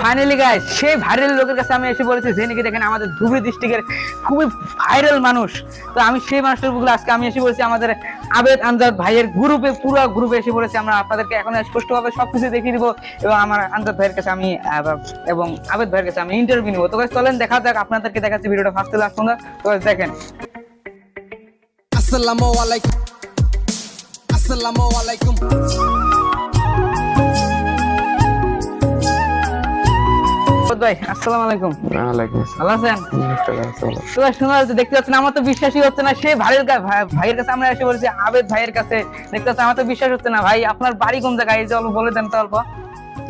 Finally guys সেই viral লোকের কাছে আমি এসে বলেছি যে নাকি দেখেন আমাদের ধুবড়ি ডিস্ট্রিক্টের খুবই ভাইরাল মানুষ। তো আমি সেই মানুষটারগুলো আজকে আমি এসে বলেছি, আমাদের আবেদ আনজাদ ভাইয়ের গ্রুপে পুরো গ্রুপে এসে বলেছি, আমরা আপনাদেরকে এখন স্পষ্টভাবে সবকিছু দেখিয়ে দিব এবং আমার আনজাদ ভাইয়ের কাছে আমি এবং আবেদ ভাইয়ের কাছে আমি ইন্টারভিউ নিব। তো চলেন, দেখা যাক, আপনাদেরকে দেখাচ্ছি ভিডিওটা ফার্স্ট লাস্ট পর্যন্ত তো দেখেন। আসসালামু আলাইকুম। আসসালামু আলাইকুম। ভাই আসসালামু আলাইকুম। ভালো আছেন? তো শোনা যাচ্ছে দেখতে পাচ্ছেন আমার তো বিশ্বাসই হচ্ছে না সে ভাইয়ের ভাই- ভাইয়ের কাছে আমরা এসে বলছি আবেদ ভাইয়ের কাছে। দেখতে পাচ্ছেন আমার তো বিশ্বাস হচ্ছে না ভাই আপনার বাড়ি কোন জায়গায়? এই যে অল্প বলে দেন তো অল্প।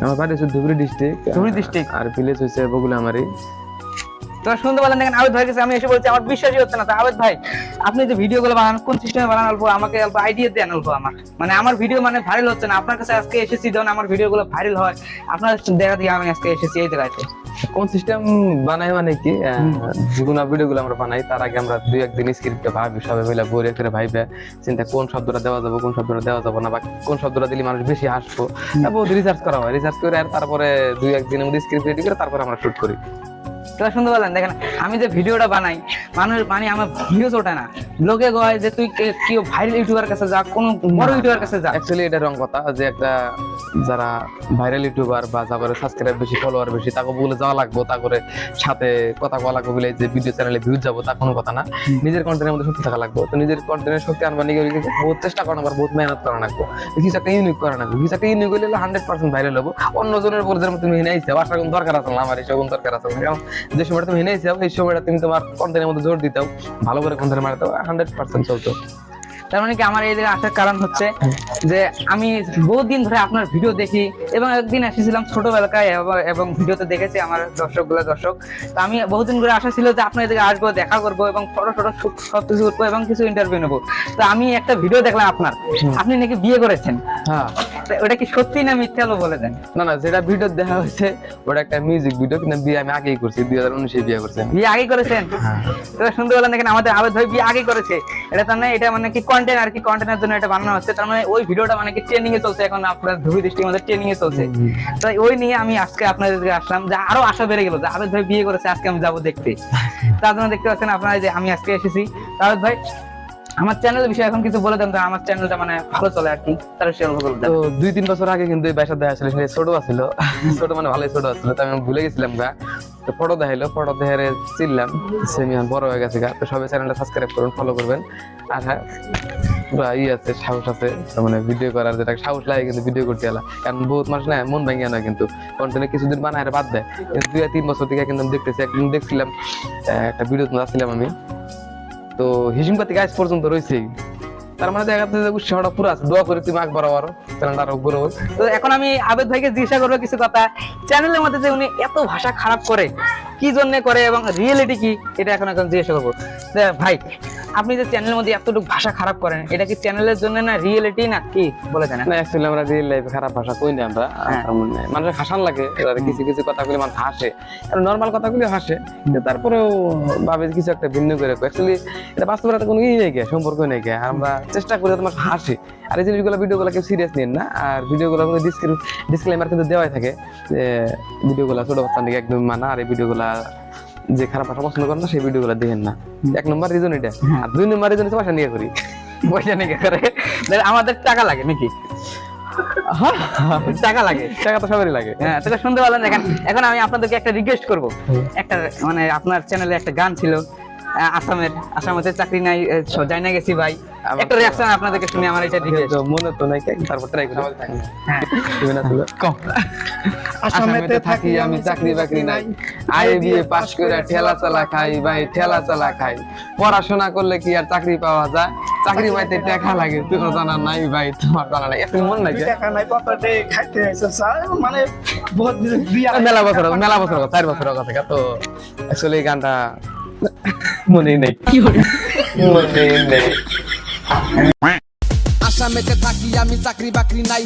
আমার বাড়ি হচ্ছে ধুবড়ি ডিস্ট্রিক্ট ধুবড়ি ডিস্ট্রিক্ট। আর ভিলেজ হচ্ছে বগুলামারি। তো শুনতে পারলেন দেখেন আবেদ ভাইয়ের কাছে আমি এসে বলছি আমার বিশ্বাসই হচ্ছে না। তো আবেদ ভাই আপনি যে ভিডিও গুলো বানান কোন সিস্টেমে বানান অল্প আমাকে অল্প আইডিয়া দেন অল্প আমার। মানে আমার ভিডিও মানে ভাইরাল হচ্ছে না। আপনার কাছে আজকে এসেছি যখন আমার ভিডিও গুলো ভাইরাল হয় আপনার দেখা দিয়ে আমি আজকে এসেছি এই জায়গাতে কোন সিস্টেম বানাই মানে কি? যেগুলো ভিডিও গুলো আমরা বানাই তার আগে আমরা দুই একদিন স্ক্রিপ্টে ভাবি সবাই মিলে বই করে ভাইবে চিন্তা কোন শব্দটা দেওয়া যাবে কোন শব্দটা দেওয়া যাবে না বা কোন শব্দটা দিলে মানুষ বেশি হাসবো। তারপর রিসার্চ করা হয়। রিসার্চ করে আর তারপরে দুই একদিনের মধ্যে স্ক্রিপ্ট রেডি করে তারপরে আমরা শুট করি। তো শুনতে পারলেন দেখেন আমি যে ভিডিওটা বানাই মানুষ মানে আমার ভিউজ ওঠে না। লোকে কয় যে তুই কে- ভাইরাল ইউটিউবার কাছে যা কোন বড় ইউটিউবার কাছে যা। অ্যাকচুয়ালি এটা রং কথা যে একটা যারা ভাইরাল ইউটিউবার বা সাবস্ক্রাইব বেশি ফলোয়ার বেশি তাকে বলে যাওয়া লাগবো তা করে সাথে কথা বলা লাগবে বলে যে ভিডিও চ্যানেলে ভিউজ যাব তা কোনো কথা না। নিজের কন্টেন্টের মধ্যে শক্তি থাকা লাগবে। তো নিজের কন্টেন্টের শক্তি আনবার নিয়ে বহুত চেষ্টা করা আবার বহুত মেহনত করা লাগবে। কিছু একটা ইউনিক করা লাগবে। কিছু একটা ইউনিক হলে হান্ড্রেড পার্সেন্ট ভাইরাল হব। অন্য জনের উপর তুমি হেনে আইসে আসার কোনো দরকার আছে না? আমার কোনো দরকার আছে কারণ যে সময়টা তুমি হেনে আইসে এই সময়টা তুমি তোমার কন্টেন্টের মধ্যে জোর দিতেও ভালো করে কন্টেন্ট মারতে হান্ড্রেড পার্সেন্ট চলতো। তার মানে কি আমার এই জায়গায় আসার কারণ হচ্ছে যে আমি বহুত দিন ধরে আপনার ভিডিও দেখি এবং একদিন এসেছিলাম এবং- ভিডিওতে দেখেছি আমার দর্শকগুলো দর্শক। তো আমি বহুদিন ধরে আশা ছিল যে আপনার এদিকে আসব দেখা করব এবং সব- কিছু করব এবং কিছু ইন্টারভিউ নেব। তো আমি একটা ভিডিও দেখলাম আপনার। আপনি নাকি বিয়ে করেছেন? হ্যাঁ। ওটা কি সত্যি না মিথ্যা বলে দেন? না না যেটা ভিডিও দেখা হয়েছে ওটা একটা মিউজিক ভিডিও কিন্তু বিয়ে আমি আগেই করছি দুই হাজার উনিশে বিয়ে করছি আমি। বিয়ে আগে করেছেন? তো শুনতে পেলাম দেখেন আমাদের আবেদ ভাই বিয়ে আগে করেছে। এটা তার মানে এটা মানে কি কন্টেন্ট আর কি কন্টেন্টের জন্য এটা বানানো হচ্ছে। তার মানে ওই ভিডিওটা মানে কি ট্রেনিং এ চলছে এখন আপনার ধুবি দৃষ্টির মধ্যে ট্রেনিং এ চলছে। তাই ওই নিয়ে আমি আজকে আপনাদের আসলাম যে আরও আশা বেড়ে গেল যে আবেদ ভাই বিয়ে করেছে আজকে আমি যাব দেখতে। তার জন্য দেখতে পাচ্ছেন আপনারা যে আমি আজকে এসেছি। তো আবেদ ভাই আমার চ্যানেলের বিষয়ে এখন কিছু বলে দেন তো আমার চ্যানেলটা মানে ভালো চলে আর কি তার সে বলে তো দুই তিন বছর আগে কিন্তু এই বাইসার দেখা ছিল ছোট আছিল। ছোট মানে ভালোই ছোট আছিল তো আমি ভুলে গেছিলাম গা। তো ফটো দেখাইলো ফটো দেখে চিনলাম সেমি বড় হয়ে গেছে গা। তো সবাই চ্যানেলটা সাবস্ক্রাইব করুন ফলো করবেন। আর হ্যাঁ পুরা ই আছে সাহস আছে মানে ভিডিও করার যেটা সাহস লাগে কিন্তু ভিডিও করতে এলা কারণ বহুত মানুষ না মন ভাঙিয়ে না কিন্তু কন্টেন্ট কিছুদিন বানায় বাদ দেয়। দুই আর তিন বছর থেকে কিন্তু দেখতেছি একদিন দেখছিলাম একটা ভিডিও আসছিলাম আমি। তো হিসিম পাতি গাছ পর্যন্ত রয়েছে। তার মানে দেখা যাচ্ছে উৎসাহটা পুরো আছে। দোয়া করে তুমি বাড়াও আরও চ্যানেলটা আরও তো এখন আমি আবেদ ভাইকে জিজ্ঞাসা করব কিছু কথা। চ্যানেলের মধ্যে যে উনি এত ভাষা খারাপ করে, কি জন্য করে এবং রিয়েলিটি কি, এটা এখন এখন জিজ্ঞাসা করব। ভাই আপনি যে চ্যানেলের মধ্যে এতটুকু ভাষা খারাপ করেন এটা কি চ্যানেলের জন্য না রিয়েলিটি না কি? বলে জানেন না অ্যাকচুয়ালি আমরা রিয়েল লাইফে খারাপ ভাষা কই না আমরা হ্যাঁ। মানে মানুষের হাসান লাগে এবার কিছু কিছু কথাগুলি মানুষ হাসে। নর্মাল কথাগুলি হাসে কিন্তু তারপরেও ভাবে কিছু একটা ভিন্ন করে অ্যাকচুয়ালি এটা বাস্তবতা কোনো ই নেই সম্পর্ক নেই আমরা চেষ্টা করি তোমার হাসি। আর এই জিনিসগুলো ভিডিওগুলো কেউ সিরিয়াস নিন না। আর ভিডিওগুলো কিন্তু ডিসক্লেমার কিন্তু দেওয়াই থাকে যে ভিডিওগুলো ছোট বাচ্চা একদম মানা আর এই ভিডিওগুলা যে খারাপ ভাষা পছন্দ করেন না সেই ভিডিওগুলো দেখেন না। এক নম্বর রিজন এটা। আর দুই নম্বর রিজন হচ্ছে ভাষা নিয়ে করি। পয়সা নিয়ে করে। আমাদের টাকা লাগে নাকি? টাকা লাগে। টাকা তো সবারই লাগে। হ্যাঁ সেটা শুনতে পারলেন এখন আমি আপনাদেরকে একটা রিকোয়েস্ট করব। একটা মানে আপনার চ্যানেলে একটা গান ছিল। আসামের আসামেতে চাকরি নাই যাই না গেছি ভাই। একটা রিয়াকশন আপনাদেরকে শুনে আমার এটা তো মনে তো নাই তারপর ট্রাই করি। হ্যাঁ। আসামেতে থাকি আমি চাকরি বাকরি নাই। আইএ বিএ পাস করে ঠেলা চালা খাই ভাই ঠেলা চালা খাই। পড়াশোনা করলে কি আর চাকরি পাওয়া যায়? চাকরি পাইতে টাকা লাগে তুমি জানা নাই ভাই তোমার জানা নাই। এত মন নাই টাকা নাই পকেটে খাইতে এসে স্যার মানে বহুত বিয়া মেলা বছর মেলা বছর কথা, চার বছর কথা তো। অ্যাকচুয়ালি এই গানটা মনেই নেই। মনেই নেই। আসামেতে থাকি আমি চাকরি বাকরি নাই।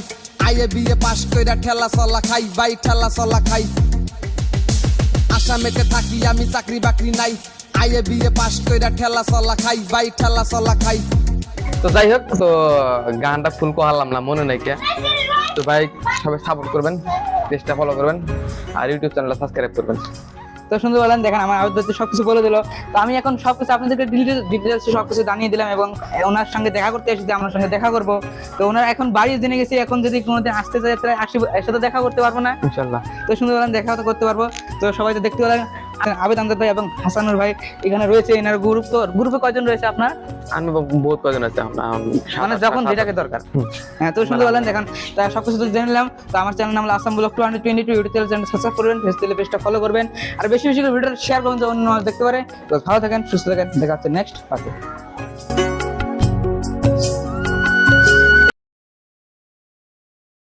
আইএ বিএ পাস কইরা ঠেলা চলা খাই বাই ঠেলা চলা খাই। আসামেতে থাকি আমি চাকরি বাকরি নাই। আইএ বিএ পাস কইরা ঠেলা চলা খাই বাই ঠেলা চলা খাই। তো যাই হোক তো গানটা ফুল কোহালাম না মনে নাই কে। তো ভাই সবাই সাপোর্ট করবেন পেজটা ফলো করবেন আর ইউটিউব চ্যানেলটা সাবস্ক্রাইব করবেন। তো সুন্দর বললেন দেখেন আমার আবেদ হচ্ছে সবকিছু বলে দিল। তো আমি এখন সবকিছু আপনাদেরকে ডিটেলস সবকিছু জানিয়ে দিলাম এবং ওনার সঙ্গে দেখা করতে এসেছি আমার সঙ্গে দেখা করব। তো ওনার এখন বাড়ি জেনে গেছি এখন যদি কোনোদিন আসতে চাই তাহলে আসি এর সাথে দেখা করতে পারব না। ইনশাল্লাহ। তো সুন্দর বলেন দেখা করতে পারব। তো সবাই তো দেখতে পেলেন আবেদ আমজাদ ভাই এবং হাসানুর ভাই এখানে রয়েছে এনার গ্রুপ তো গ্রুপে কয়জন রয়েছে আপনার? আমি বহুত কয়জন আছে মানে যখন যেটাকে দরকার। হ্যাঁ তো সুন্দর বলেন দেখেন তা সবকিছু তো জেনে নিলাম। তো আমার চ্যানেল নাম Assam blog two hundred twenty two YouTube channel subscribe করবেন ফেসবুক পেজটা ফলো করবেন। আর বেশি বেশি করে ভিডিও শেয়ার করুন অন্য দেখতে পারে। তো ভালো থাকেন সুস্থ থাকেন দেখা হচ্ছে নেক্সট পার্টি